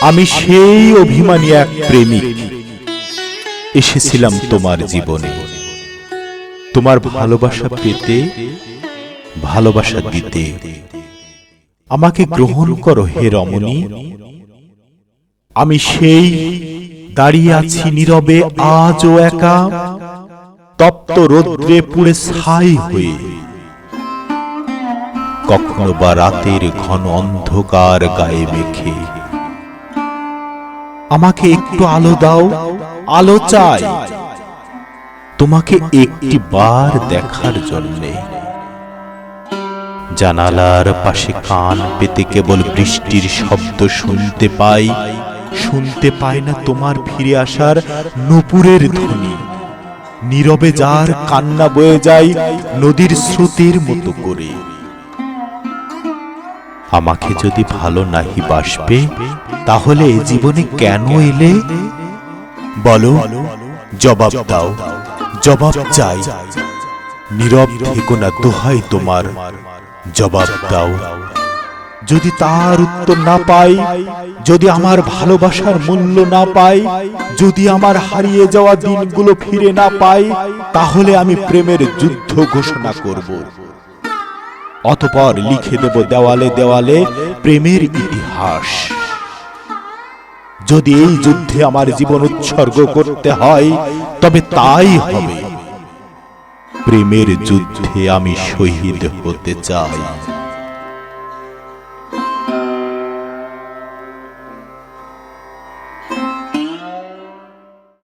আমি সেই অভিমানী এক প্রেমিক। এসেছিলাম তোমার জীবনে। তোমার ভালোবাসা পেতে, ভালোবাসা দিতে। আমাকে গ্রহণ করো হে রমণী। আমি সেই দাঁড়িয়ে আছি নীরবে, আজও একা। তপ্ত রৌদ্রে পুড়ে ছাই হয়ে। কখনো বা রাতের ঘন অন্ধকার গায়ে মেখে। আমাকে একটু আলো দাও, আলো চাই। তোমাকে একটি বার দেখার জন্যে। জানালার পাশে কান পেতে কেবল বৃষ্টির শব্দ শুনতে পাই শুনতে পাই না তোমার ফিরে আসার নুপুরের ধ্বনি। নীরবে যার কান্না বয়ে যায় নদীর স্রোতের মতো করে। আমাকে যদি ভালো নাহি বাসবে, তাহলে এ জীবনে কেন এলে? বলো, জবাব দাও, জবাব চাই। নীরব থেকো না দোহাই তোমার, জবাব দাও। যদি তার উত্তর না পাই, যদি আমার ভালোবাসার মূল্য না পাই, যদি আমার হারিয়ে যাওয়া দিনগুলো ফিরে না পাই, তাহলে আমি প্রেমের যুদ্ধ ঘোষণা করব। অতপর লিখে দেব দেওয়ালে দেওয়ালে প্রেমের ইতিহাস। যদি এই যুদ্ধে আমার জীবন উৎসর্গ করতে হয়, তবে তাই হবে। প্রেমের যুদ্ধে আমি শহীদ হতে চাই।